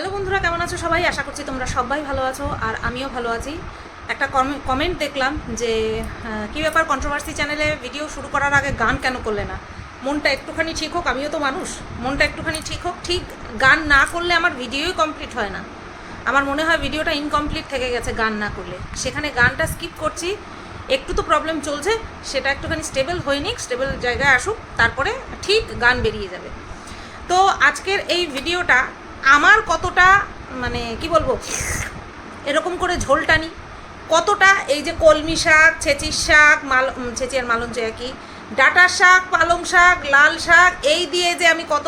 Hello বন্ধুরা, কেমন আছো সবাই? আশা করছি তোমরা সবাই ভালো আছো আর আমিও ভালো আছি। একটা কমেন্ট দেখলাম যে কি ব্যাপার কন্ট্রোভার্সি চ্যানেলে ভিডিও শুরু করার আগে গান কেন করলে না? মনটা একটুখানি ঠিক হোক, আমিও তো মানুষ। মনটা একটুখানি ঠিক হোক, ঠিক গান না করলে আমার ভিডিওই কমপ্লিট হয় না। আমার মনে হয় ভিডিওটা ইনকমপ্লিট থেকে গেছে গান না করলে। সেখানে গানটা স্কিপ করছি, একটু তো প্রবলেম চলছে, সেটা একটুখানি স্টেবল হয়ে নিক স্টেবল জায়গায় আসুক, তারপরে ঠিক গান বেরিয়ে যাবে। তো আজকের এই ভিডিওটা আমার কতটা মানে কি বলব, এরকম করে ঝোল টানি, কতটা এই যে কলমি শাক, ছেচির শাক, মাল ছেচি আর মালঞ্চ একই ডাটার শাক, পালং শাক, লাল শাক, এই দিয়ে যে আমি কত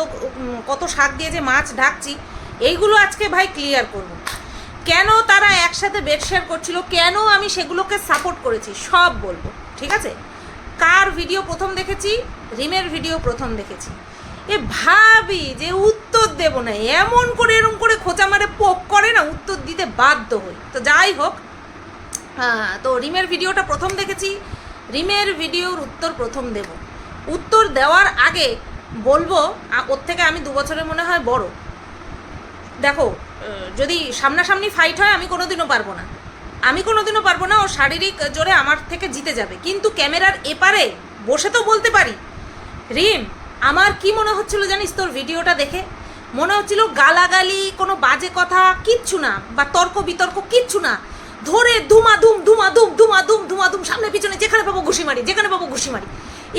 কত শাক দিয়ে যে মাছ ঢাকছি, এইগুলো আজকে ভাই ক্লিয়ার করব। কেন তারা একসাথে বেড শেয়ার করছিল, কেন আমি সেগুলোকে সাপোর্ট করেছি, সব বলব, ঠিক আছে? কার ভিডিও প্রথম দেখেছি? রিমের ভিডিও প্রথম দেখেছি। এ ভাবি যে উত্তর দেব না, এমন করে এরম করে খোঁচা মারে, পোক করে না, উত্তর দিতে বাধ্য হই। তো যাই হোক হ্যাঁ তো রিমের ভিডিওটা প্রথম দেখেছি। রিমের ভিডিওর উত্তর প্রথম দেব। উত্তর দেওয়ার আগে বলব ওর থেকে আমি দু বছরের মনে হয় বড়। দেখো যদি সামনাসামনি ফাইট হয়, আমি কোনোদিনও পারব না। আমি কোনোদিনও পারব না, ও শারীরিক জোরে আমার থেকে জিতে যাবে। কিন্তু ক্যামেরার এপারে বসে তো বলতে পারি। রিম আমার কি মনে হচ্ছিল জানিস তোর ভিডিওটা দেখে? মনে হচ্ছিল গালাগালি, কোনো বাজে কথা, কিচ্ছু না, বা তর্ক বিতর্ক, কিচ্ছু না। ধরে ধুমাধুম ধুমাধুম ধুমাধুম ধুমাধুম, সামনে পিছনে, যেখানে পাবো ঘুষি মারি, যেখানে পাবো ঘুষি মারি।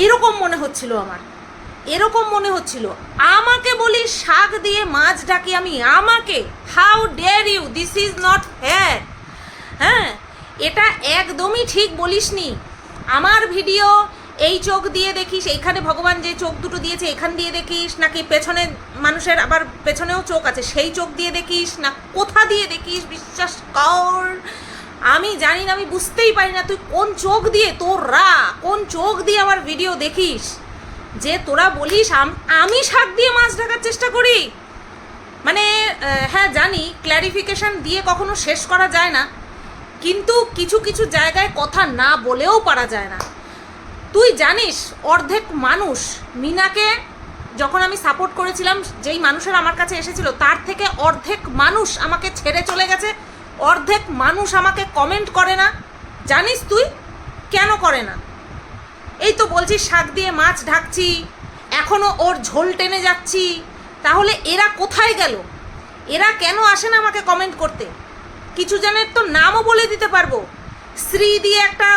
এরকম মনে হচ্ছিল আমার। এরকম মনে হচ্ছিল। আমাকে বলি শাক দিয়ে মাছ ডাকি আমি, আমাকে? How dare you this is not fair হ্যাঁ এটা একদমই ঠিক বলিসনি। আমার ভিডিও এই চোখ দিয়ে দেখিস, এইখানে ভগবান যে চোখ দুটো দিয়েছে, এখান দিয়ে দেখিস, নাকি পেছনে মানুষের আবার পেছনেও চোখ আছে, সেই চোখ দিয়ে দেখিস, না কোথা দিয়ে দেখিস, বিশ্বাস কর। আমি জানি না, আমি বুঝতেই পারি না, তুই কোন চোখ দিয়ে, তোর রা কোন চোখ দিয়ে আমার ভিডিও দেখিস? যে তোরা বলিস, আমি শাক দিয়ে মাছ ঢাকার চেষ্টা করি। মানে হ্যাঁ জানি ক্ল্যারিফিকেশন দিয়ে কখনো শেষ করা যায় না, কিন্তু কিছু কিছু জায়গায় কথা না বলেও পারা যায় না। তুই জানিস, অর্ধেক মানুষ মিনাকে যখন আমি সাপোর্ট করেছিলাম, যেই মানুষের আমার কাছে এসেছিল, তার থেকে অর্ধেক মানুষ আমাকে ছেড়ে চলে গেছে। অর্ধেক মানুষ আমাকে কমেন্ট করে না। জানিস তুই? কেন করে না? এই তো বলছি, শাক দিয়ে মাছ ঢাকছি এখনও ওর ঝোল টেনে যাচ্ছি। তাহলে এরা কোথায় গেল? এরা কেন আসে না আমাকে কমেন্ট করতে? কিছু জনের তো নামও বলে দিতে পারব। শ্রী দিয়ে একটা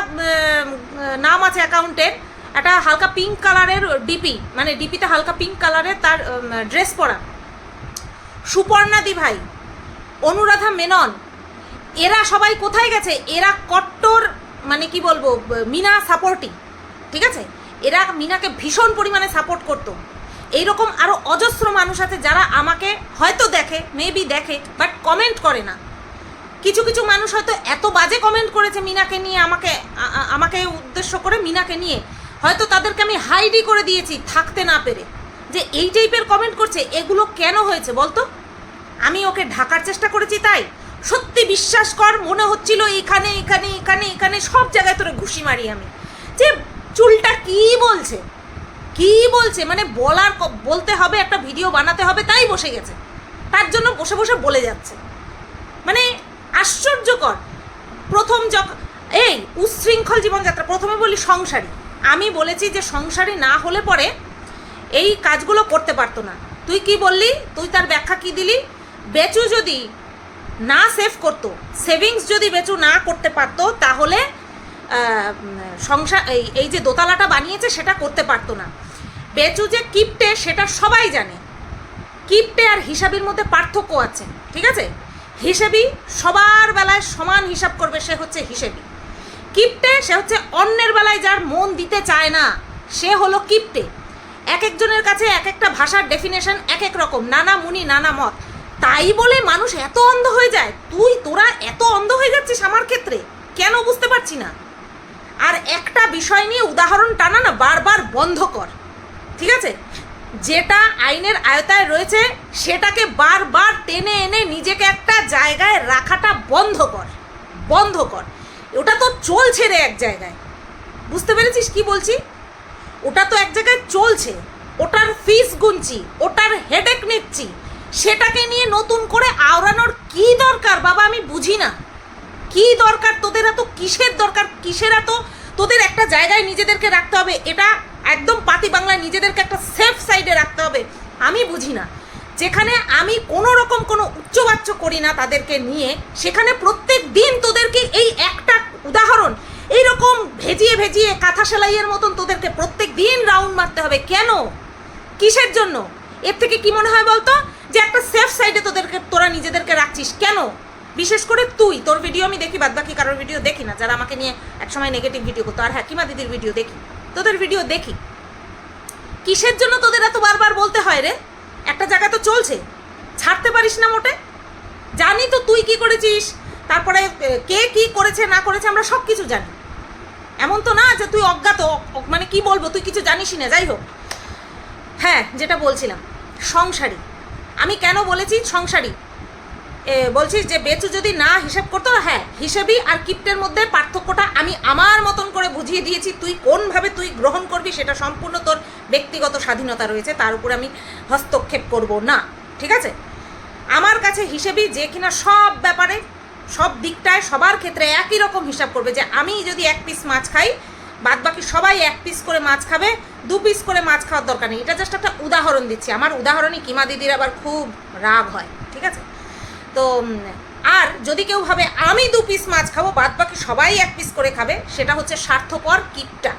নাম আছে অ্যাকাউন্টের, একটা হালকা পিঙ্ক কালারের ডিপি মানে ডিপিতে হালকা পিঙ্ক কালারের তার ড্রেস পরা। সুপর্ণাদি ভাই, অনুরাধা মেনন, এরা সবাই কোথায় গেছে? এরা কট্টর মানে কি বলব, মিনা সাপোর্টিং ঠিক আছে? এরা মিনাকে ভীষণ পরিমাণে সাপোর্ট করতো। এইরকম আরও অজস্র মানুষ আছে যারা আমাকে হয়তো দেখে মেবি দেখে বাট কমেন্ট করে না। কিছু কিছু মানুষ হয়তো এত বাজে কমেন্ট করেছে মিনাকে নিয়ে, আমাকে আমাকে উদ্দেশ্য করে মিনাকে নিয়ে। হয়তো তাদেরকে আমি হাইডই করে দিয়েছি থাকতে না পেরে। যে এই টাইপের কমেন্ট করছে, এগুলো কেন হয়েছে বলতো? আমি ওকে ঢাকার চেষ্টা করেছি তাই। সত্যি বিশ্বাস কর, মনে হচ্ছিল এখানে এখানে এখানে এখানে সব জায়গায় তোরে ঘুষি মারি আমি। যে চুলটা কি বলছে? কি বলছে? মানে বলার বলতে হবে, একটা ভিডিও বানাতে হবে, তাই বসে গেছে। তার জন্য বসে বসে বলে যাচ্ছে। মানে আশ্চর্যকর। প্রথম যখন এই উচ্ছৃঙ্খল জীবনযাত্রা, প্রথমে বলি সংসারী। আমি বলেছি যে সংসারী না হলে পরে এই কাজগুলো করতে পারতো না। তুই কি বললি? তুই তার ব্যাখ্যা কি দিলি? বেচু যদি না সেভ করতো, সেভিংস যদি বেচু না করতে পারতো, তাহলে সংসার এই এই যে দোতলাটা বানিয়েছে সেটা করতে পারতো না। বেচু যে কিপটে সেটা সবাই জানে। কিপটে আর হিসাবের মধ্যে পার্থক্য আছে, ঠিক আছে? হিসেবি সবার বেলায় সমান হিসাব করবে, সে হচ্ছে হিসেবি কিপটে, সে হচ্ছে অন্যের বেলায় যার মন দিতে চায় না, সে হলো কিপটে। এক একজনের কাছে এক একটা ভাষার ডেফিনেশন এক এক রকম, নানা মুনি, নানা মত। তাই বলে মানুষ এত অন্ধ হয়ে যায়, তুই, তোরা এত অন্ধ হয়ে যাচ্ছিস আমার ক্ষেত্রে? কেন বুঝতে পারছি না। আর একটা বিষয় নিয়ে উদাহরণ টানা না, বারবার বন্ধ কর। ঠিক আছে? যেটা আইনের আয়তায় রয়েছে, সেটাকে বারবার টেনে এনে নিজেকে একটা জায়গায় রাখাটা বন্ধ কর বন্ধ কর। ওটা তো চলছে রে এক জায়গায়। বুঝতে পেরেছিস কি বলছি? ওটা তো এক জায়গায় চলছে। ওটার ফিস গুনছি, ওটার হেডেক নিচ্ছি। সেটাকে নিয়ে নতুন করে আওড়ানোর কি দরকার বাবা? আমি বুঝি না। কি দরকার তোদের এত? কিসের দরকার? কিসের এত? তোদের একটা জায়গায় নিজেদেরকে রাখতে হবে। এটা একদম পাতি বাংলায় নিজেদেরকে একটা সেফ সাইডে রাখতে হবে। আমি বুঝি না। যেখানে আমি কোনো রকম কোনো উচ্চবাচ্য করি না তাদেরকে নিয়ে, সেখানে প্রত্যেক দিন তোদেরকে এই একটা উদাহরণ, এইরকম ভেজিয়ে ভেজিয়ে কাঁথা সেলাইয়ের মতন তোদেরকে প্রত্যেক দিন রাউন্ড মারতে হবে। কেন? কিসের জন্য? এর থেকে কি মনে হয় বলতো? যে একটা সেফ সাইডে তোদেরকে, তোরা নিজেদেরকে রাখছিস। কেন? বিশেষ করে তুই। তোর ভিডিও আমি দেখি বাদ বাকি কারোর ভিডিও দেখি না। যারা আমাকে নিয়ে একসময় নেগেটিভ ভিডিও করতো। আর হ্যাকিমা দিদির ভিডিও দেখি। তোদের ভিডিও দেখি। কিসের জন্য তোদের এত বারবার বলতে হয় রে? একটা জায়গা তো চলছে। ছাড়তে পারিস না মোটে। জানি তো তুই কি করেছিস, তারপরে কে কি করেছে, না করেছে, আমরা সব কিছু জানি। এমন তো না যে তুই অজ্ঞাত মানে কি বলব, তুই কিছু জানিসই না, যাই হোক। হ্যাঁ যেটা বলছিলাম, সংসারী। আমি কেন বলেছি? সংসারী। এ, বলছিস যে বেচু যদি না হিসাব করতো হ্যাঁ হিসেবই আর কিপ্টের মধ্যে পার্থক্যটা আমি আমার মতন করে বুঝিয়ে দিয়েছি তুই কোনভাবে তুই গ্রহণ করবি সেটা সম্পূর্ণ তোর ব্যক্তিগত স্বাধীনতা রয়েছে তার উপরে আমি হস্তক্ষেপ করব না ঠিক আছে? আমার কাছে হিসেবই যে কিনা সব ব্যাপারে সব দিকটায় সবার ক্ষেত্রে একই রকম হিসাব করবে যে আমি যদি এক পিস মাছ খাই বাদ বাকি সবাই এক পিস করে মাছ খাবে দু পিস করে মাছ খাওয়ার দরকার নেই। এটা জাস্ট একটা উদাহরণ দিচ্ছি। আমার উদাহরণই কিমা দিদির আবার খুব রাগ হয় ঠিক আছে? তো আর যদি কেউ ভাবে আমি দু পিস মাছ খাব বাদ বাকি সবাই এক পিস করে খাবে, সেটা হচ্ছে স্বার্থপর কিপটা।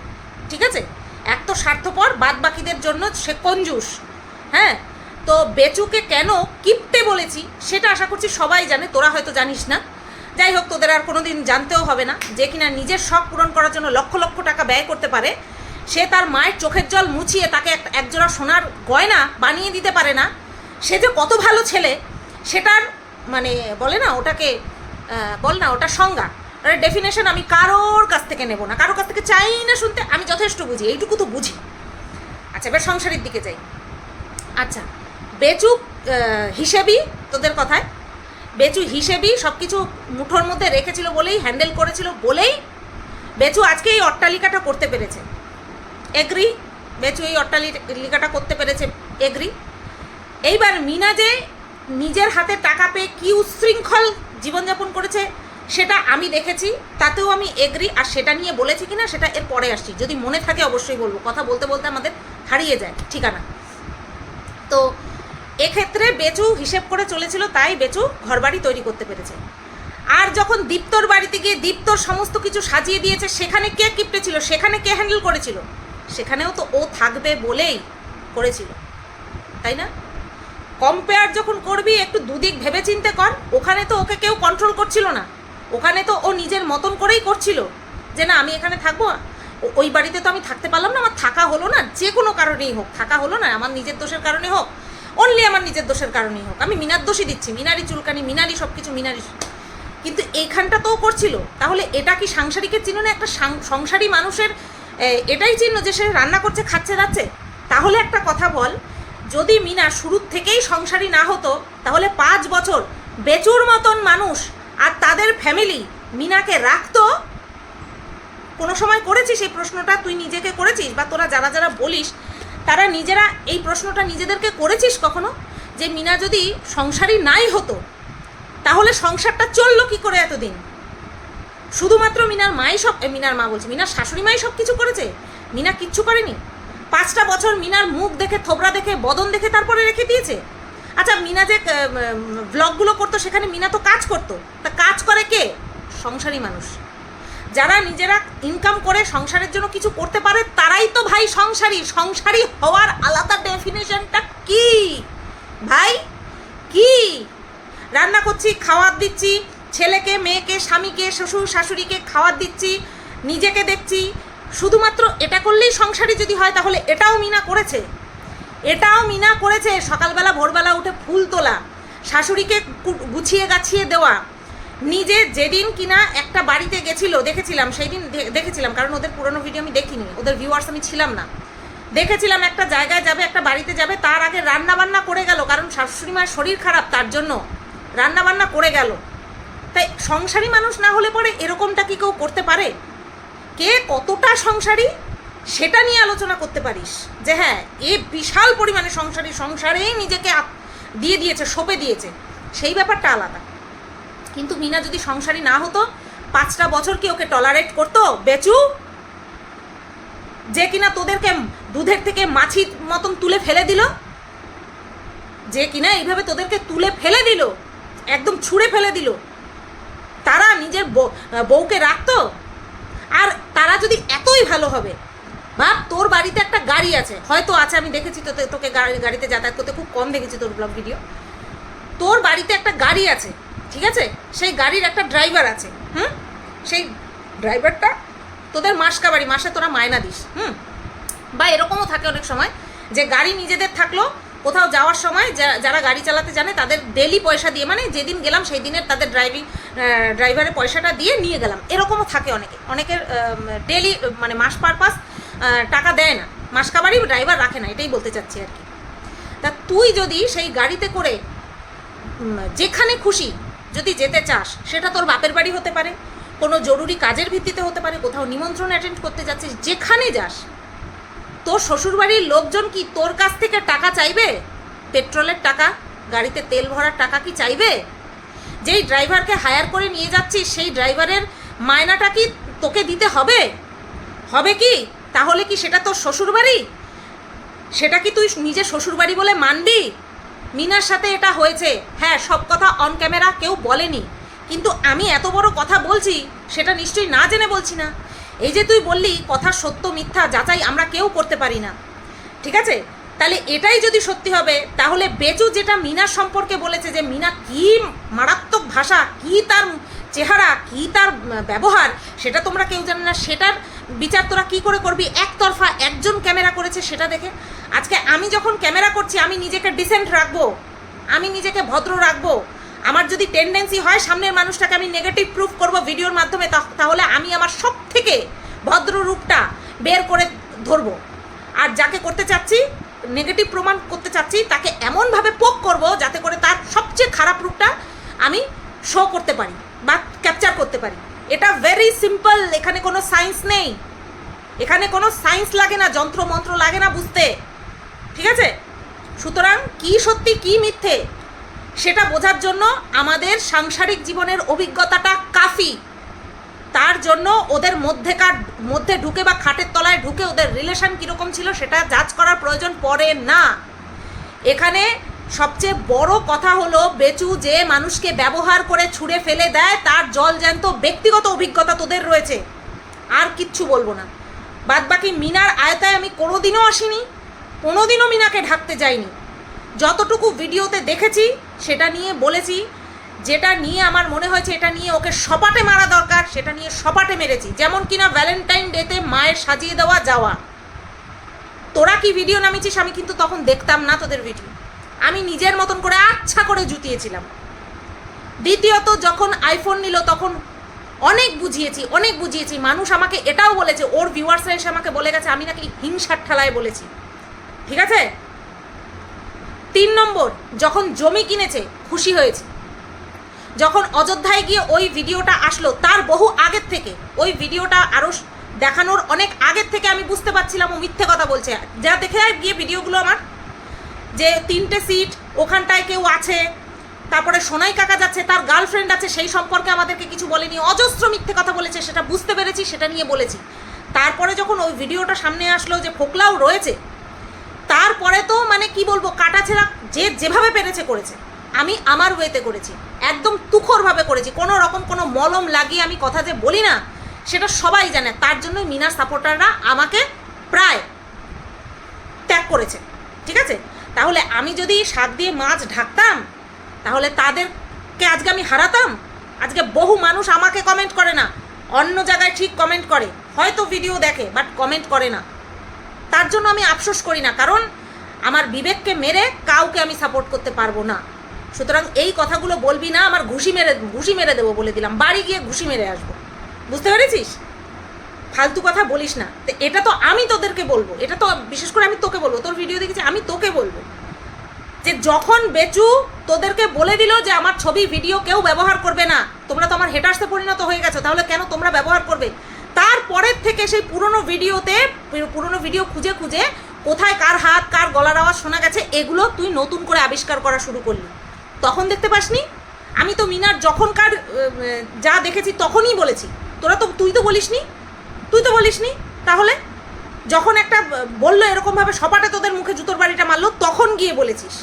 ঠিক আছে? এক তো স্বার্থপর বাদ বাকিদের জন্য সে কঞ্জুস। হ্যাঁ? তো বেচুকে কেন কিপটে বলেছি, সেটা আশা করছি সবাই জানে, তোরা হয়তো জানিস না। যাই হোক, তোদের আর কোনো দিন জানতেও হবে না যে কিনা নিজের শখ পূরণ করার জন্য লক্ষ লক্ষ টাকা ব্যয় করতে পারে। সে তার মায়ের চোখের জল মুছিয়ে তাকে এক, একজোড়া সোনার গয়না বানিয়ে দিতে পারে না। সে যে কত ভালো ছেলে, সেটার মানে বলে না ওটাকে বল না ওটা সংজ্ঞা। ওটার ডেফিনেশন আমি কারোর কাছ থেকে নেব না। কারোর কাছ থেকে চাই না শুনতে আমি যথেষ্ট বুঝি এইটুকু তো বুঝি। আচ্ছা এবার সংসারের দিকে যাই। আচ্ছা বেচু আহ, হিসেবই তোদের কথায়। বেচু হিসেবই সব কিছু মুঠোর মধ্যে রেখেছিল বলেই হ্যান্ডেল করেছিল বলেই বেচু আজকে এই অট্টালিকাটা করতে পেরেছে। এগ্রি বেচু এই অট্টালিকাটা করতে পেরেছে এগ্রি। এইবার মিনা যে নিজের হাতে টাকা পেয়ে কী উচ্ছৃঙ্খল জীবনযাপন করেছে, সেটা আমি দেখেছি, তাতেও আমি এগ্রি আর সেটা নিয়ে বলেছি কিনা, সেটা এর পরে আসছি। যদি মনে থাকে অবশ্যই বলব। কথা বলতে বলতে আমাদের হারিয়ে যায় ঠিকানা। তো এক্ষেত্রে বেচু হিসেব করে চলেছিল, তাই বেচু ঘরবাড়ি তৈরি করতে পেরেছে। আর যখন দীপ্তর বাড়িতে গিয়ে দীপ্তর সমস্ত কিছু সাজিয়ে দিয়েছে, সেখানে কে কিপটে ছিল? সেখানে কে হ্যান্ডেল করেছিল? সেখানেও তো ও থাকবে বলেই করেছিল। তাই না? কম্পেয়ার যখন করবি, একটু দুদিক ভেবে চিন্তে কর। ওখানে তো ওকে কেউ কন্ট্রোল করছিল না। ওখানে তো ও নিজের মতন করেই করছিল। যে না, আমি এখানে থাকব। ওই বাড়িতে তো আমি থাকতে পারলাম না। আমার থাকা হলো না। যে কোনো কারণেই হোক। থাকা হলো না। আমার নিজের দোষের কারণে হোক। অনলি আমার নিজের দোষের কারণেই হোক। আমি মিনার দোষই দিচ্ছি। মিনারি চুলকানি মিনারি সব কিছু মিনারি কিন্তু এইখানটা তো করছিল। তাহলে এটা কি সাংসারিকের চিহ্ন না একটা সংসারী মানুষের এটাই চিহ্ন যে সে রান্না করছে, খাচ্ছে যাচ্ছে তাহলে একটা কথা বল। যদি মিনা শুরুর থেকেই সংসারী না হতো, তাহলে পাঁচ বছর বেচুর মতন মানুষ আর তাদের ফ্যামিলি মিনাকে রাখতো? কোনো সময় করেছিস এই প্রশ্নটা? তুই নিজেকে করেছিস? বা তোরা যারা যারা বলিস, তারা নিজেরা এই প্রশ্নটা নিজেদেরকে করেছিস কখনো? যে মিনা যদি সংসারী নাই হতো, তাহলে সংসারটা চলল কি করে এতদিন? শুধুমাত্র মিনার মাই সব মিনার মা বলছে, মিনার শাশুড়ি মাই সব কিছু করেছে? মিনা কিচ্ছু করেনি? পাঁচটা বছর মিনার মুখ দেখে, থোবরা দেখে, বদন দেখে তারপরে রেখে দিয়েছে? আচ্ছা মিনা যে ব্লগগুলো করতো, সেখানে মিনা তো কাজ করতো। তা কাজ করে কে? সংসারী মানুষ। যারা নিজেরা ইনকাম করে, সংসারের জন্য কিছু করতে পারে, তারাই তো ভাই সংসারী। সংসারী হওয়ার আলাদা ডেফিনেশনটা কি? ভাই, কি? রান্না করছি, খাওয়ার দিচ্ছি, ছেলেকে, মেয়েকে, স্বামীকে শ্বশুর শাশুড়িকে খাওয়ার দিচ্ছি, নিজেকে দেখছি শুধুমাত্র এটা করলেই সংসারী যদি হয়, তাহলে এটাও মিনা করেছে। এটাও মিনা করেছে সকালবেলা, ভোরবেলা উঠে ফুল তোলা, শাশুড়িকে গুছিয়ে গাছিয়ে দেওয়া। নিজে যেদিন কিনা একটা বাড়িতে গেছিল, দেখেছিলাম সেই দিন দেখেছিলাম, কারণ ওদের পুরনো ভিডিও আমি দেখিনি, ওদের ভিউয়ার্স আমি ছিলাম না। দেখেছিলাম একটা জায়গায় যাবে, একটা বাড়িতে যাবে, তার আগে রান্না বান্না করে গেল, কারণ শাশুড়ি মায়ের শরীর খারাপ তার জন্য। রান্না বান্না করে গেল। তাই সংসারী মানুষ না হলে পরে এরকমটা কি কেউ করতে পারে? কে কতটা সংসারী, সেটা নিয়ে আলোচনা করতে পারিস। যে হ্যাঁ এ বিশাল পরিমাণে সংসারী, সংসারেই নিজেকে দিয়ে দিয়েছে, সঁপে দিয়েছে। সেই ব্যাপারটা আলাদা। কিন্তু মিনা যদি সংসারী না হতো, পাঁচটা বছর কি ওকে টলারেট করতো? বেচু? যে কিনা তোদেরকে দুধের থেকে মাছি মতন তুলে ফেলে দিল? যে কিনা এইভাবে তোদেরকে তুলে ফেলে দিল? একদম ছুঁড়ে ফেলে দিল? তারা নিজের বউ- বউকে রাখতো? আর তারা যদি এতই ভালো হবে ভাব তোর বাড়িতে একটা গাড়ি আছে। হয়তো আছে, আমি দেখেছি তোতে তোকে গাড়িতে যাতায়াত করতে খুব কম দেখেছি তোর ব্লগ ভিডিও তোর বাড়িতে একটা গাড়ি আছে, ঠিক আছে? সেই গাড়ির একটা ড্রাইভার আছে, হুম? সেই ড্রাইভারটা তোদের মাসকা বাড়ি, মাসে তোরা মায়না দিস, হুম? বা এরকমও থাকে অনেক সময় যে গাড়ি নিজেদের থাকল কোথাও যাওয়ার সময় যারা গাড়ি চালাতে জানে, তাদের ডেলি পয়সা দিয়ে মানে যেদিন গেলাম সেই দিনের তাদের ড্রাইভিং ড্রাইভারের পয়সাটা দিয়ে নিয়ে গেলাম। এরকমও থাকে অনেকে। অনেকের ডেলি মানে মাস পারপাস টাকা দেয় না। মাসকাবাড়ি ড্রাইভার রাখে না, এটাই বলতে চাচ্ছি আর কি। তা তুই যদি সেই গাড়িতে করে যেখানে খুশি যদি যেতে চাস, সেটা তোর বাপের বাড়ি হতে পারে, কোনো জরুরি কাজের ভিত্তিতে হতে পারে, কোথাও নিমন্ত্রণ অ্যাটেন্ড করতে যাচ্ছিস, যেখানে যাস তোর শ্বশুরবাড়ির লোকজন কি তোর কাছ থেকে টাকা চাইবে? পেট্রোলের টাকা? গাড়িতে তেল ভরার টাকা কি চাইবে? যেই ড্রাইভারকে হায়ার করে নিয়ে যাচ্ছিস, সেই ড্রাইভারের মায়নাটা কি তোকে দিতে হবে? হবে কি? তাহলে কি সেটা তোর শ্বশুরবাড়ি? সেটা কি তুই নিজের শ্বশুরবাড়ি বলে মানবি? মিনার সাথে এটা হয়েছে। হ্যাঁ সব কথা অন ক্যামেরা কেউ বলেনি। কিন্তু আমি এত বড় কথা বলছি, সেটা নিশ্চয়ই না জেনে বলছি না। এই যে তুই বললি, কথা সত্য, মিথ্যা, যাচাই আমরা কেউ করতে পারি না। ঠিক আছে? তাহলে এটাই যদি সত্যি হবে, তাহলে বেচু যেটা মিনার সম্পর্কে বলেছে যে মিনা কি মারাত্মক ভাষা, কি তার চেহারা, কি তার ব্যবহার, সেটা তোমরা কেউ জানে না। সেটার বিচার তোরা কি করে করবি? একতরফা একজন ক্যামেরা করেছে সেটা দেখে। আজকে আমি যখন ক্যামেরা করছি, আমি নিজেকে ডিসেন্ট রাখব। আমি নিজেকে ভদ্র রাখব। আমার যদি টেন্ডেন্সি হয় সামনের মানুষটাকে আমি নেগেটিভ প্রুফ করব ভিডিওর মাধ্যমে তাহলে আমি আমার সব থেকে ভদ্র রূপটা বের করে ধরবো। আর যাকে করতে চাচ্ছি নেগেটিভ প্রমাণ করতে চাচ্ছি, তাকে এমনভাবে পোক করব যাতে করে তার সবচেয়ে খারাপ রূপটা আমি শো করতে পারি বা ক্যাপচার করতে পারি। এটা ভেরি সিম্পল এখানে কোনো সায়েন্স নেই। এখানে কোনো সায়েন্স লাগে না যন্ত্র মন্ত্র লাগে না বুঝতে। ঠিক আছে? সুতরাং কি সত্যি, কি মিথ্যে? সেটা বোঝার জন্য আমাদের সাংসারিক জীবনের অভিজ্ঞতাটা কাফি। তার জন্য ওদের মধ্যেকার, মধ্যে ঢুকে বা খাটের তলায় ঢুকে ওদের রিলেশন কীরকম ছিল সেটা যাচ করার প্রয়োজন পড়ে না। এখানে সবচেয়ে বড় কথা হলো বেচু যে মানুষকে ব্যবহার করে ছুঁড়ে ফেলে দেয়, তার জল জ্যান্ত ব্যক্তিগত অভিজ্ঞতা তোদের রয়েছে। আর কিচ্ছু বলব না। বাদ বাকি মিনার আয়তায় আমি কোনোদিনও আসিনি, কোনোদিনও মিনাকে ঢাকতে যাইনি। যতটুকু ভিডিওতে দেখেছি সেটা নিয়ে বলেছি, যেটা নিয়ে আমার মনে হয়েছে এটা নিয়ে ওকে সপাটে মারা দরকার, সেটা নিয়ে সপাটে মেরেছি। যেমন কিনা ভ্যালেন্টাইন ডেতে মায়ের সাজিয়ে দেওয়া যাওয়া। তোরা কি ভিডিও নামিয়েছিস? আমি কিন্তু তখন দেখতাম না তোদের ভিডিও আমি নিজের মতন করে আচ্ছা করে জুতিয়েছিলাম। দ্বিতীয়ত, যখন আইফোন নিল, তখন অনেক বুঝিয়েছি অনেক বুঝিয়েছি। মানুষ আমাকে এটাও বলেছে, ওর ভিউয়ার্সরা এসে আমাকে বলে গেছে, আমি নাকি হিংসার ঠালায় বলেছি। ঠিক আছে? তিন নম্বর, যখন জমি কিনেছে, খুশি হয়েছে। যখন অযোধ্যায় গিয়ে ওই ভিডিওটা আসলো, তার বহু আগের থেকে। ওই ভিডিওটা আরও দেখানোর অনেক আগের থেকে আমি বুঝতে পারছিলাম, ও মিথ্যে কথা বলছে। যা দেখে গিয়ে ভিডিওগুলো আমার। যে তিনটে সিট, ওখানটায় কেউ আছে, তারপরে সোনাই কাকা যাচ্ছে, তার গার্লফ্রেন্ড আছে, সেই সম্পর্কে আমাদেরকে কিছু বলেনি, অজস্র মিথ্যে কথা বলেছে, সেটা বুঝতে পেরেছি, সেটা নিয়ে বলেছি। তারপরে যখন ওই ভিডিওটা সামনে আসলো যে ফোকলাও রয়েছে তারপরে তো মানে কি বলব কাটাছেড়া যে যেভাবে পেরেছে করেছে। আমি আমার ওয়েতে করেছি, একদম তুখরভাবে করেছি। কোনো রকম কোনো মলম লাগিয়ে আমি কথা যে বলি না, সেটা সবাই জানে। তার জন্য মিনার সাপোর্টাররা আমাকে প্রায় ত্যাগ করেছে, ঠিক আছে? তাহলে আমি যদি শাক দিয়ে মাছ ঢাকতাম, তাহলে তাদেরকে আজকে আমি হারাতাম? আজকে বহু মানুষ আমাকে কমেন্ট করে না, অন্য জায়গায় ঠিক কমেন্ট করে। হয়তো ভিডিও দেখে বাট কমেন্ট করে না। তার জন্য আমি আফসোস করি না, কারণ আমার বিবেককে মেরে কাউকে আমি সাপোর্ট করতে পারব না। সুতরাং এই কথাগুলো বলবি না, আমার ঘুষি মেরে ঘুষি মেরে দেবো বলে দিলাম। বাড়ি গিয়ে ঘুষি মেরে আসব। বুঝতে পেরেছিস? ফালতু কথা বলিস না। তো, এটা তো আমি তোদেরকে বলব। এটা তো বিশেষ করে আমি তোকে বলব। তোর ভিডিও দেখেছি, আমি তোকে বলব। যে যখন বেচু তোদেরকে বলে দিল যে আমার ছবি ভিডিও কেউ ব্যবহার করবে না, তোমরা তো আমার হেটার্সে পরিণত হয়ে গেছো, তাহলে কেন তোমরা ব্যবহার করবে? তারপরের থেকে সেই পুরনো ভিডিওতে পুরনো ভিডিও খুঁজে খুঁজে কোথায় কার হাত, কার গলার আওয়াজ শোনা গেছে, এগুলো তুই নতুন করে আবিষ্কার করা শুরু করলি। তখন দেখতে পাসনি? আমি তো মিনার যখনকার যা দেখেছি তখনই বলেছি। তোরা তো, তুই তো বলিসনি? তুই তো বলিসনি? তাহলে? যখন একটা বলল এরকমভাবে, সপাটে তোদের মুখে জুতোর বাড়িটা মারলো, তখন গিয়ে বলেছিস।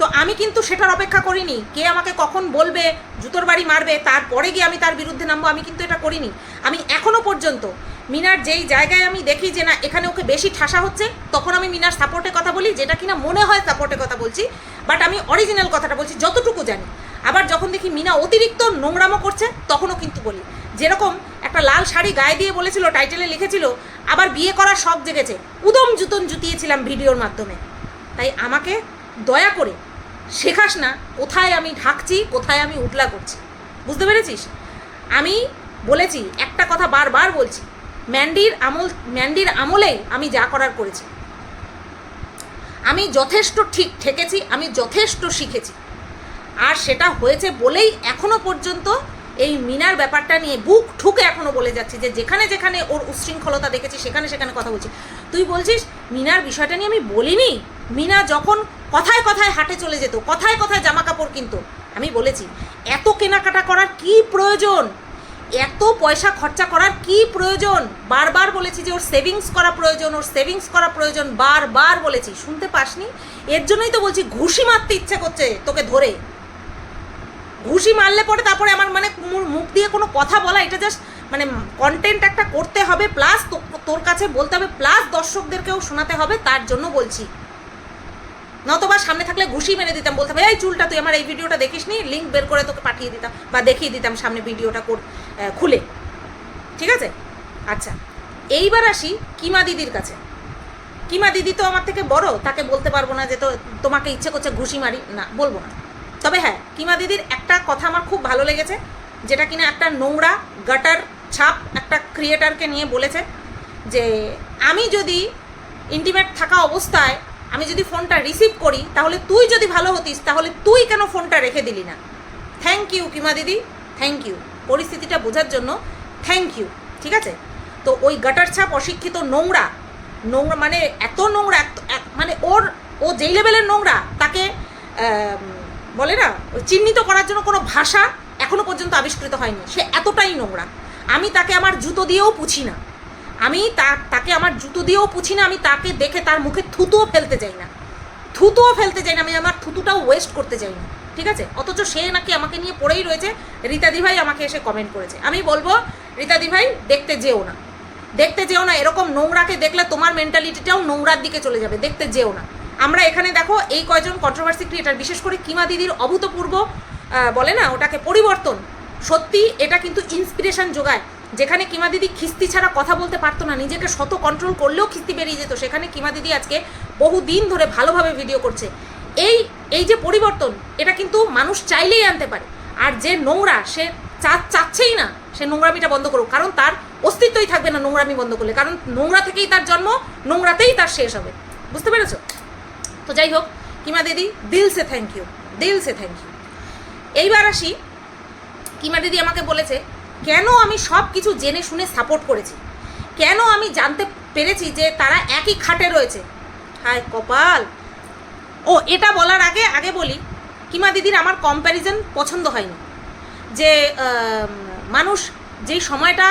তো আমি কিন্তু সেটার অপেক্ষা করিনি। কে আমাকে কখন বলবে, জুতোর বাড়ি মারবে তারপরে গিয়ে আমি তার বিরুদ্ধে নামবো, আমি কিন্তু এটা করিনি। আমি এখনও পর্যন্ত মিনার যেই জায়গায় আমি দেখি যে না, এখানে ওকে বেশি ঠাসা হচ্ছে, তখন আমি মিনার সাপোর্টে কথা বলি, যেটা কিনা মনে হয় সাপোর্টে কথা বলছি বাট আমি অরিজিনাল কথাটা বলছি, যতটুকু জানি। আবার যখন দেখি মিনা অতিরিক্ত নোংরামো করছে, তখনও কিন্তু বলি। যেরকম একটা লাল শাড়ি গায়ে দিয়ে বলেছিল টাইটেলে লিখেছিল, আবার বিয়ে করার শখ জেগেছে। উদম জুতন জুতিয়েছিলাম ভিডিওর মাধ্যমে। তাই আমাকে দয়া করে শেখাস না, কোথায় আমি ঢাকছি, কোথায় আমি উতলা করছি। বুঝতে পেরেছিস? আমি বলেছি, একটা কথা বারবার বলছি, ম্যান্ডির আমল, ম্যান্ডির আমলেই আমি যা করার করেছি। আমি যথেষ্ট ঠিক ঠেকেছি, আমি যথেষ্ট শিখেছি। আর সেটা হয়েছে বলেই এখনও পর্যন্ত এই মিনার ব্যাপারটা নিয়ে বুক ঠুকে এখনও বলে যাচ্ছি যে যেখানে যেখানে ওর উচ্ছৃঙ্খলতা দেখেছি, সেখানে সেখানে কথা বলছি। তুই বলছিস, মিনার বিষয়টা নিয়ে আমি বলিনি? মিনা যখন কথায় কথায় হাটে চলে যেত, কথায় কথায় জামা কাপড় কিনতো। আমি বলেছি, এত কেনাকাটা করার কি প্রয়োজন? এত পয়সা খরচা করার কি প্রয়োজন? বারবার বলেছি যে ওর সেভিংস করা প্রয়োজন, ওর সেভিংস করা প্রয়োজন, বারবার বলেছি। শুনতে পাসনি? এর জন্যই তো বলছি, ঘুষি মারতে ইচ্ছে করছে তোকে ধরে। ঘুষি মারলে পরে তারপরে আমার মানে মুখ দিয়ে কোনো কথা বলা, এটা জাস্ট মানে কন্টেন্ট একটা করতে হবে প্লাস তোর কাছে বলতে হবে প্লাস দর্শকদেরকেও শোনাতে হবে, তার জন্য বলছি। নতবা সামনে থাকলে ঘুষি মেরে দিতাম বলতে হবে এই চুলটা তুই আমার এই ভিডিওটা দেখিস নি লিঙ্ক বের করে তোকে পাঠিয়ে দিতাম বা দেখিয়ে দিতাম সামনে ভিডিওটা খুলে। ঠিক আছে? আচ্ছা এইবার আসি কিমা দিদির কাছে। কিমা দিদি তো আমার থেকে বড়, তাকে বলতে পারব না যে তো, তোমাকে ইচ্ছে করছে ঘুষি মারি, না, বলব না। তবে হ্যাঁ কিমা দিদির একটা কথা আমার খুব ভালো লেগেছে, যেটা কিনা একটা নোংরা গাটার ছাপ একটা ক্রিয়েটারকে নিয়ে বলেছে যে, আমি যদি ইন্টিমেট থাকা অবস্থায় আমি যদি ফোনটা রিসিভ করি, তাহলে তুই যদি ভালো হতিস, তাহলে তুই কেন ফোনটা রেখে দিলি না? থ্যাংক ইউ কিমা দিদি থ্যাংক ইউ পরিস্থিতিটা বোঝার জন্য থ্যাংক ইউ ঠিক আছে? তো ওই গাটার ছাপ অশিক্ষিত নোংরা নোংরা মানে এত নোংরা মানে ওর, ও যেই লেভেলের নোংরা, তাকে বলে না, চিহ্নিত করার জন্য কোনো ভাষা এখনও পর্যন্ত আবিষ্কৃত হয়নি। সে এতটাই নোংরা। আমি তাকে আমার জুতো দিয়েও পুছি না। আমি তাকে আমার জুতো দিয়েও পুছি না, আমি তাকে দেখে তার মুখে থুতুও ফেলতে চাই না। থুতুও ফেলতে চাই না, আমি আমার থুতুটাও ওয়েস্ট করতে চাই না, ঠিক আছে? অথচ সে নাকি আমাকে নিয়ে পড়েই রয়েছে রীতাদি ভাই আমাকে এসে কমেন্ট করেছে। আমি বলব রীতাদি ভাই দেখতে যেও না। দেখতে যেও না, এরকম নোংরাকে দেখলে তোমার মেন্টালিটিটাও নোংরার দিকে চলে যাবে, দেখতে যেও না। আমরা এখানে দেখো, এই কয়জন কন্ট্রোভার্সি ক্রিয়েটার বিশেষ করে কিমা দিদির অভূতপূর্ব বলে না, ওটাকে পরিবর্তন। সত্যি, এটা কিন্তু ইন্সপিরেশন যোগায়। যেখানে কিমা দিদি খিস্তি ছাড়া কথা বলতে পারতো না, নিজেকে শত কন্ট্রোল করলেও খিস্তি বেরিয়ে যেত। সেখানে কিমা দিদি আজকে বহু দিন ধরে ভালোভাবে ভিডিও করছে। এই এই যে পরিবর্তন, এটা কিন্তু মানুষ চাইলেই আনতে পারে। আর যে নোংরা, সে চা, চাচ্ছেই না, সে নোংরামিটা বন্ধ করুক। কারণ তার অস্তিত্বই থাকবে না নোংরামি বন্ধ করলে। কারণ নোংরা থেকেই তার জন্ম, নোংরাতেই তার শেষ হবে। বুঝতে পেরেছ? তো যাই হোক কিমা দিদি দিল সে থ্যাংক ইউ দিল সে থ্যাংক ইউ এইবার আসি কিমা দিদি আমাকে বলেছে কেন আমি সব কিছু জেনে শুনে সাপোর্ট করেছি? কেন আমি জানতে পেরেছি যে তারা একই খাটে রয়েছে? হায় কপাল! ও, এটা বলার আগে আগে বলি, কিমা দিদির আমার কম্প্যারিজন পছন্দ হয়নি। যে মানুষ যেই সময়টা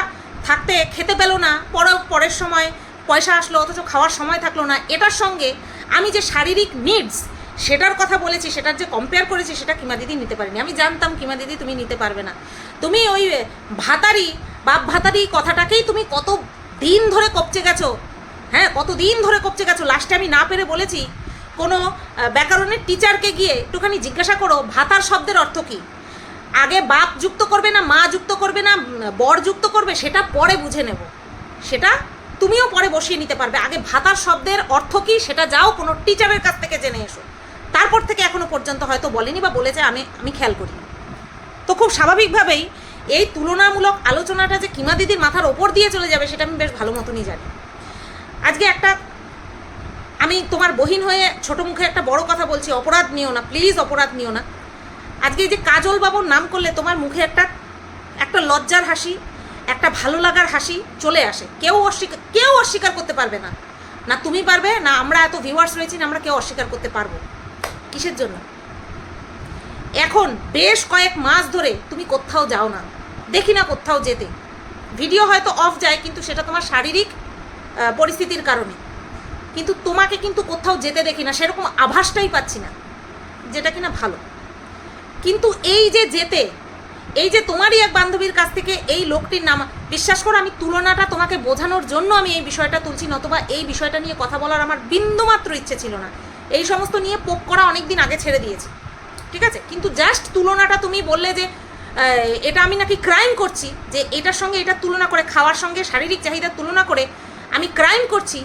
থাকতে খেতে পেল না পরে পরের সময় পয়সা আসলো, অথচ খাওয়ার সময় থাকল না, এটার সঙ্গে আমি যে শারীরিক নিডস সেটার কথা বলেছি, সেটার যে কম্পেয়ার করেছি, সেটা কিমা দিদি নিতে পারিনি। আমি জানতাম কিমা দিদি তুমি নিতে পারবে না। তুমি ওই ভাতারি, বাপ ভাতারি কথাটাকেই তুমি কত দিন ধরে কপচে গেছো হ্যাঁ কত দিন ধরে কপচে গেছো। লাস্টে আমি না পেরে বলেছি, কোনো ব্যাকরণের টিচারকে গিয়ে একটুখানি জিজ্ঞাসা করো, ভাতার শব্দের অর্থ কী? আগে বাপ যুক্ত করবে না, মা যুক্ত করবে না বর যুক্ত করবে, সেটা পরে বুঝে নেব। সেটা তুমিও পরে বসিয়ে নিতে পারবে। আগে ভাতার শব্দের অর্থ কী, সেটা যাও কোনো টিচারের কাছ থেকে জেনে এসো। তারপর থেকে এখনও পর্যন্ত হয়তো বলেনি বা বলেছে, আমি আমি খেয়াল করি তো খুব স্বাভাবিকভাবেই এই তুলনামূলক আলোচনাটা যে কিমা দিদির মাথার ওপর দিয়ে চলে যাবে, সেটা আমি বেশ ভালো মতনই জানি। আজকে একটা, আমি তোমার বহিন হয়ে ছোট মুখে একটা বড় কথা বলছি, অপরাধ নিও না প্লিজ অপরাধ নিও না। আজকে এই যে কাজল বাবুর নাম করলে তোমার মুখে একটা একটা লজ্জার হাসি, একটা ভালো লাগার হাসি চলে আসে। কেউ অস্বীকার কেউ অস্বীকার করতে পারবে না। না তুমি পারবে, না আমরা এত ভিউয়ার্স রয়েছি, না আমরা কেউ অস্বীকার করতে পারব। কিসের জন্য? এখন বেশ কয়েক মাস ধরে তুমি কোথাও যাও না। দেখি না কোথাও যেতে। ভিডিও হয়তো অফ যায়, কিন্তু সেটা তোমার শারীরিক পরিস্থিতির কারণে। কিন্তু তোমাকে কিন্তু কোথাও যেতে দেখি না, সেরকম আভাসটাই পাচ্ছি না, যেটা কিনা ভালো। কিন্তু এই যে যেতে, এই যে তোমারই এক বান্ধবীর কাছ থেকে এই লোকটির নাম, বিশ্বাস করো আমি তুলনাটা তোমাকে বোঝানোর জন্য আমি এই বিষয়টা তুলছি, নতুবা এই বিষয়টা নিয়ে কথা বলার আমার বিন্দুমাত্র ইচ্ছে ছিল না। এই সমস্ত নিয়ে পোক করা অনেক দিন আগে ছেড়ে দিয়েছি। ঠিক আছে? কিন্তু জাস্ট তুলনাটা তুমি বললে যে এটা আমি নাকি ক্রাইম করছি, যে এটার সঙ্গে এটা তুলনা করে, খাওয়ার সঙ্গে শারীরিক চাহিদার তুলনা করে আমি ক্রাইম করছি,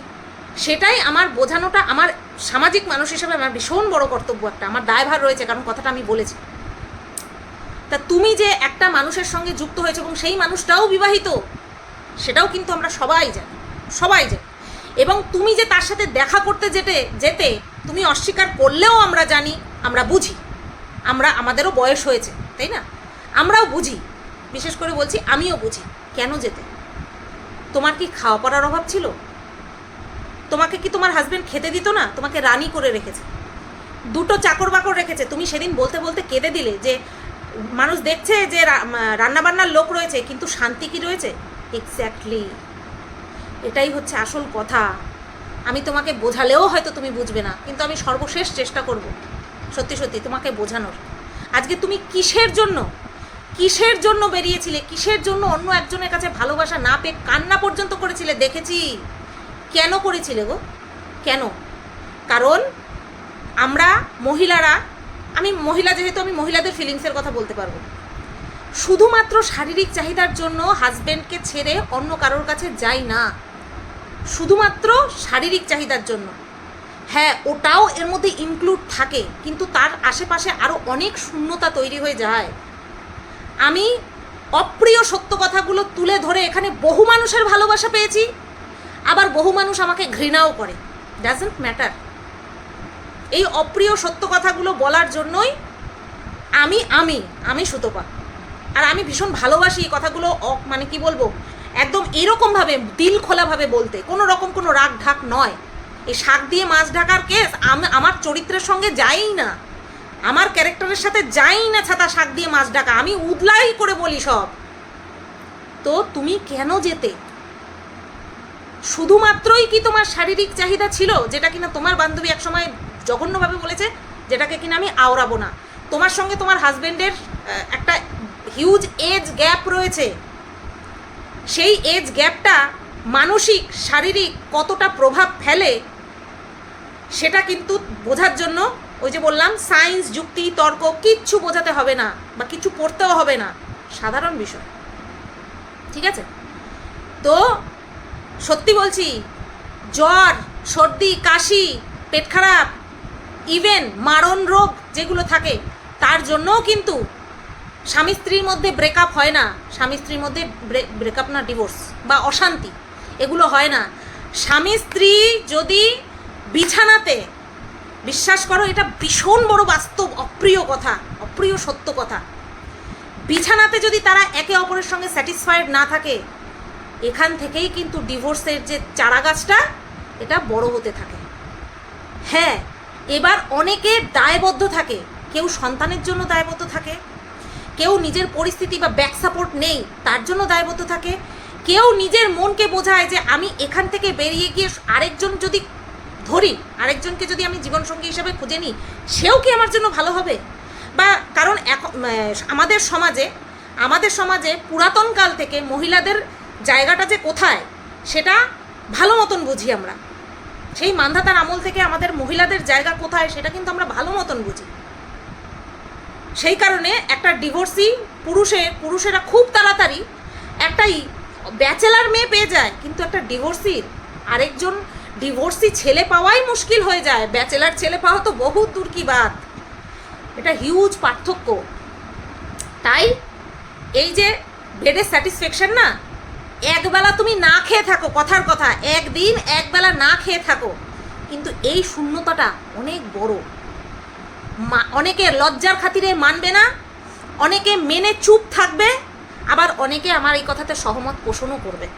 সেটাই আমার বোঝানোটা, আমার সামাজিক মানুষ হিসেবে আমার ভীষণ বড় কর্তব্য একটা, আমার দায়ভার রয়েছে কারণ কথাটা আমি বলেছি। তা তুমি যে একটা মানুষের সঙ্গে যুক্ত হয়েছে এবং সেই মানুষটাও বিবাহিত, সেটাও কিন্তু আমরা সবাই জানি সবাই জানি। এবং তুমি যে তার সাথে দেখা করতে যেতে যেতে তুমি অস্বীকার করলেও আমরা জানি, আমরা বুঝি। আমরা, আমাদেরও বয়স হয়েছে, তাই না? আমরাও বুঝি। বিশেষ করে বলছি, আমিও বুঝি। কেন যেতে? তোমার কি খাওয়া পড়ার অভাব ছিল? তোমাকে কি তোমার হাজবেন্ড খেতে দিত না? তোমাকে রানি করে রেখেছে। দুটো চাকর বাকর রেখেছে। তুমি সেদিন বলতে বলতে কেঁদে দিলে যে, মানুষ দেখছে যে রান্নাবান্নার লোক রয়েছে, কিন্তু শান্তি কি রয়েছে? এক্স্যাক্টলি এটাই হচ্ছে আসল কথা। আমি তোমাকে বোঝালেও হয়তো তুমি বুঝবে না, কিন্তু আমি সর্বশেষ চেষ্টা করব। সত্যি সত্যি, তোমাকে বোঝানোর। আজকে তুমি কিসের জন্য? কিসের জন্য বেরিয়েছিলে? কিসের জন্য অন্য একজনের কাছে ভালোবাসা না পেয়ে কান্না পর্যন্ত করেছিলে? দেখেছি। কেন করেছিলে গো? কেন? কারণ আমরা মহিলারা, আমি মহিলা যেহেতু, আমি মহিলাদের ফিলিংসের কথা বলতে পারব। শুধুমাত্র শারীরিক চাহিদার জন্য হাজব্যান্ডকে ছেড়ে অন্য কারোর কাছে যাই না। শুধুমাত্র শারীরিক চাহিদার জন্য। হ্যাঁ ওটাও এর মধ্যে ইনক্লুড থাকে, কিন্তু তার আশেপাশে আরও অনেক শূন্যতা তৈরি হয়ে যায়। আমি অপ্রিয় সত্য কথাগুলো তুলে ধরে এখানে বহু মানুষের ভালোবাসা পেয়েছি, আবার বহু মানুষ আমাকে ঘৃণাও করে। ডাজন্ট ম্যাটার এই অপ্রিয় সত্য কথাগুলো বলার জন্যই আমি আমি আমি সুতপা। আর আমি ভীষণ ভালোবাসি এই কথাগুলো মানে কি বলব? একদম এরকমভাবে দিল খোলাভাবে বলতে কোনো রকম কোনো রাগ ঢাক নয়। এই শাক দিয়ে মাছ ঢাকার কেস, আমি, আমার চরিত্রের সঙ্গে যাই না। আমার ক্যারেক্টারের সাথে যাই না ছাতা শাক দিয়ে মাছ ঢাকা, আমি উদলাই করে বলি সব। তো তুমি কেন যেতে? শুধুমাত্রই কি তোমার শারীরিক চাহিদা ছিল, যেটা কিনা তোমার বান্ধবী একসময় জঘন্যভাবে বলেছে, যেটাকে কিনা আমি আওড়াবো না। তোমার সঙ্গে তোমার হাজবেন্ডের একটা হিউজ এজ গ্যাপ রয়েছে। সেই এজ গ্যাপটা মানসিক, শারীরিক কতটা প্রভাব ফেলে, সেটা কিন্তু বোঝার জন্য ওই যে বললাম সায়েন্স যুক্তি, তর্ক কিচ্ছু বোঝাতে হবে না বা কিছু পড়তেও হবে না। সাধারণ বিষয়। ঠিক আছে? তো সত্যি বলছি, জ্বর, সর্দি, কাশি, পেট খারাপ ইভেন মারণ রোগ যেগুলো থাকে, তার জন্যও কিন্তু স্বামী স্ত্রীর মধ্যে ব্রেকআপ হয় না, স্বামী স্ত্রীর মধ্যে ব্রেকআপ না ডিভোর্স বা অশান্তি, এগুলো হয় না। স্বামী স্ত্রী যদি বিছানাতে, বিশ্বাস করো এটা ভীষণ বড় বাস্তব, অপ্রিয় কথা, অপ্রিয় সত্য কথা। বিছানাতে যদি তারা একে অপরের সঙ্গে স্যাটিসফাইড না থাকে, এখান থেকেই কিন্তু ডিভোর্সের যে চারা গাছটা এটা বড় হতে থাকে। হ্যাঁ এবার অনেকে দায়বদ্ধ থাকে, কেউ সন্তানের জন্য দায়বদ্ধ থাকে কেউ নিজের পরিস্থিতি বা ব্যাক সাপোর্ট নেই, তার জন্য দায়বদ্ধ থাকে। কেউ নিজের মনকে বোঝায় যে আমি এখান থেকে বেরিয়ে গিয়ে আরেকজন যদি ধরি, আরেকজনকে যদি আমি জীবনসঙ্গী হিসেবে খুঁজে নিই, সেও কি আমার জন্য ভালো হবে? বা কারণ এখন আমাদের সমাজে আমাদের সমাজে পুরাতন কাল থেকে মহিলাদের জায়গাটা যে কোথায়, সেটা ভালো মতন বুঝি আমরা। সেই মান্ধাতার আমল থেকে আমাদের মহিলাদের জায়গা কোথায়, সেটা কিন্তু আমরা ভালো মতন বুঝি। সেই কারণে একটা ডিভোর্সি পুরুষে, পুরুষেরা খুব তাড়াতাড়ি একটাই ব্যাচেলার মেয়ে পেয়ে যায়, কিন্তু একটা ডিভোর্সির আরেকজন ডিভোর্সি ছেলে পাওয়াই মুশকিল হয়ে যায়। ব্যাচেলার ছেলে পাওয়া তো বহু দূর কি বাদ এটা হিউজ পার্থক্য। তাই এই যে বেডের স্যাটিসফ্যাকশন না, একবেলা তুমি না খেয়ে থাকো, কথার কথা, একদিন একবেলা না খেয়ে থাকো, কিন্তু এই শূন্যতাটা অনেক বড়। অনেকে লজ্জার খাতিরে মানবে না, অনেকে মেনে চুপ থাকবে, আবার অনেকে আমার এই কথাতে সহমত পোষণও করবে।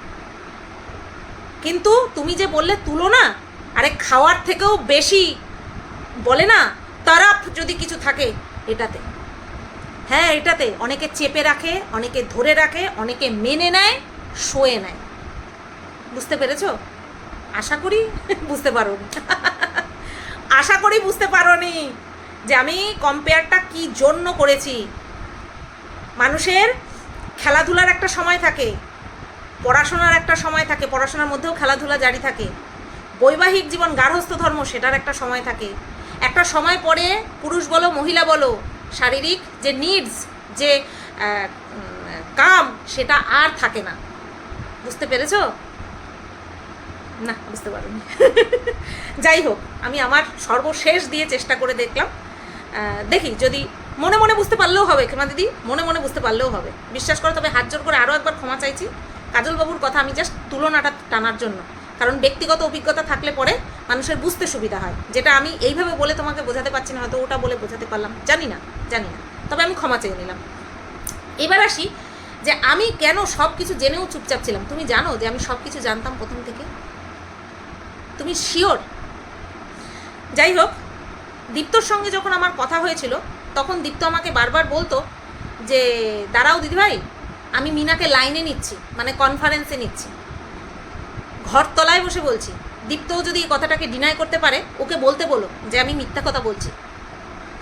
কিন্তু তুমি যে বললে তুলনা, আরে খাওয়ার থেকেও বেশি বলে না, তারাপ যদি কিছু থাকে এটাতে। হ্যাঁ এটাতে। অনেকে চেপে রাখে, অনেকে ধরে রাখে, অনেকে মেনে নেয়, শোয়ে নেয়। বুঝতে পেরেছ? আশা করি বুঝতে পারো। আশা করি বুঝতে পারো নি যে আমি কম্পেয়ারটা কি জন্য করেছি? মানুষের খেলাধুলার একটা সময় থাকে, পড়াশোনার একটা সময় থাকে, পড়াশোনার মধ্যেও খেলাধুলা জারি থাকে। বৈবাহিক জীবন গার্হস্থ ধর্ম, সেটার একটা সময় থাকে। একটা সময় পরে পুরুষ বলো, মহিলা বলো, শারীরিক যে নিডস যে কাম, সেটা আর থাকে না। বুঝতে পেরেছ? না, বুঝতে পারিনি। যাই হোক, আমি আমার সর্বশেষ দিয়ে চেষ্টা করে দেখলাম। দেখি, যদি মনে মনে বুঝতে পারলেও হবে, ক্ষমা দিদি, মনে মনে বুঝতে পারলেও হবে। বিশ্বাস করো, তবে হাত জোর করে আরও একবার ক্ষমা চাইছি। কাজলবাবুর কথা আমি জাস্ট তুলনাটা টানার জন্য। কারণ ব্যক্তিগত অভিজ্ঞতা থাকলে পরে মানুষের বুঝতে সুবিধা হয়। যেটা আমি এইভাবে বলে তোমাকে বোঝাতে পারছি না, হয়তো ওটা বলে বোঝাতে পারলাম। জানি না জানি না। তবে আমি ক্ষমা চেয়ে নিলাম। এবার আসি যে আমি কেন সব কিছু জেনেও চুপচাপ ছিলাম? তুমি জানো যে আমি সব কিছু জানতাম প্রথম থেকে? তুমি শিওর যাই হোক দীপ্তর সঙ্গে যখন আমার কথা হয়েছিল, তখন দীপ্ত আমাকে বারবার বলতো যে, দাঁড়াও দিদিভাই, আমি মিনাকে লাইনে নিচ্ছি মানে কনফারেন্সে নিচ্ছি। ঘরতলায় বসে বলছি, দীপ্তও যদি এই কথাটাকে ডিনাই করতে পারে, ওকে বলতে বলো যে, আমি মিথ্যা কথা বলছি।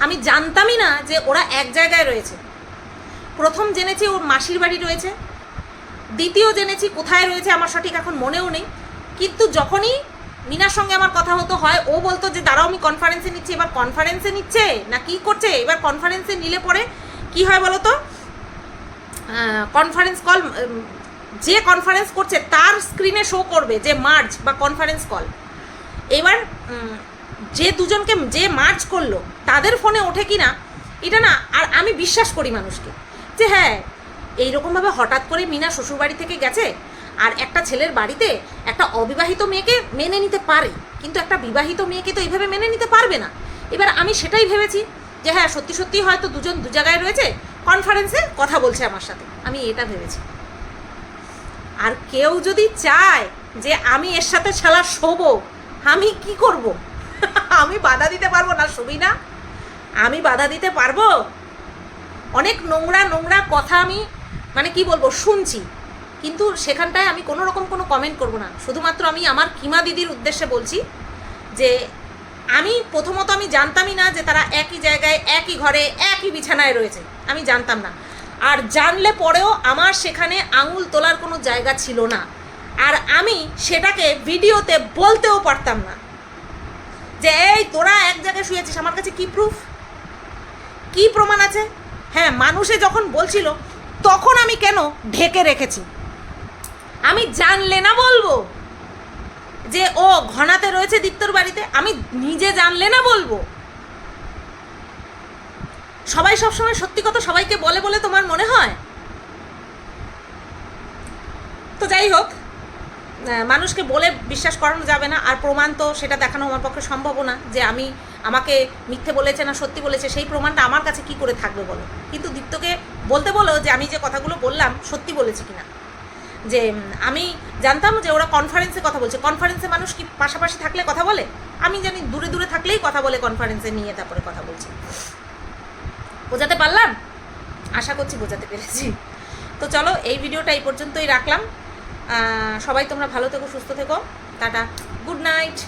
আমি জানতামই না যে ওরা এক জায়গায় রয়েছে। প্রথম জেনেছি ওর মাসির বাড়ি রয়েছে, দ্বিতীয় জেনেছি কোথায় রয়েছে, আমার সঠিক এখন মনেও নেই। কিন্তু যখনই মিনার সঙ্গে আমার কথা হতো, হয় ও বলতো যে, দাঁড়াও, আমি কনফারেন্সে নিচ্ছি। এবার কনফারেন্সে নিচ্ছে না কি করছে? এবার কনফারেন্সে নিলে পরে কি হয় বলো তো কনফারেন্স কল যে কনফারেন্স করছে, তার স্ক্রিনে শো করবে যে, মার্জ বা কনফারেন্স কল এবার যে দুজনকে, যে মার্চ করল, তাদের ফোনে ওঠে কি না, এটা না, আর আমি বিশ্বাস করি মানুষকে যে হ্যাঁ এইরকমভাবে হঠাৎ করে মিনা শ্বশুরবাড়ি থেকে গেছে আর একটা ছেলের বাড়িতে একটা অবিবাহিত মেয়েকে মেনে নিতে পারে, কিন্তু একটা বিবাহিত মেয়েকে তো এইভাবে মেনে নিতে পারবে না। এবার আমি সেটাই ভেবেছি যে হ্যাঁ সত্যি সত্যি হয়তো দুজন দু জায়গায় রয়েছে কনফারেন্সে কথা বলছে আমার সাথে। আমি এটা ভেবেছি। আর কেউ যদি চায় যে আমি এর সাথে ছাড়া শোবো, আমি কি করব? আমি বাধা দিতে পারব না শুবি না। আমি বাধা দিতে পারব? অনেক নোংরা নোংরা কথা আমি মানে কি বলব, শুনছি। কিন্তু সেখানটায় আমি কোনো রকম কোনো কমেন্ট করব না। শুধুমাত্র আমি আমার কিমা দিদির উদ্দেশ্যে বলছি যে, আমি প্রথমত আমি জানতামই না যে তারা একই জায়গায়, একই ঘরে, একই বিছানায় রয়েছে। আমি জানতাম না। আর জানলে পরেও আমার সেখানে আঙুল তোলার কোনো জায়গা ছিল না। আর আমি সেটাকে ভিডিওতে বলতেও পারতাম না। যে, এই, তোরা এক জায়গায় শুয়েছিস, আমার কাছে কি প্রুফ কি প্রমাণ আছে? হ্যাঁ মানুষে যখন বলছিল, তখন আমি কেন ঢেকে রেখেছি? আমি জানলে না বলব? যে ও ঘনাতে রয়েছে দীপ্তর বাড়িতে, আমি নিজে জানলে না বলব? সবাই সবসময় সত্যি কথা সবাইকে বলে বলে তোমার মনে হয়? তো যাই হোক মানুষকে বলে বিশ্বাস করানো যাবে না, আর প্রমাণ তো সেটা দেখানো আমার পক্ষে সম্ভব না যে আমি আমাকে মিথ্যে বলেছে না সত্যি বলেছে, সেই প্রমাণটা আমার কাছে কি করে থাকবে বলো? কিন্তু দীপ্তকে বলতে বলো যে আমি যে কথাগুলো বললাম সত্যি বলেছি কিনা। যে আমি জানতাম যে ওরা কনফারেন্সে কথা বলছে। কনফারেন্সে মানুষ কি পাশাপাশি থাকলে কথা বলে? আমি জানি দূরে দূরে থাকলেই কথা বলে কনফারেন্সে নিয়ে তারপরে কথা বলছি। বোঝাতে পারলাম? আশা করছি বোঝাতে পেরেছি। তো চলো, এই ভিডিওটা এই পর্যন্তই রাখলাম। সবাই তোমরা ভালো থেকো, সুস্থ থেকো। টাটা। Good night.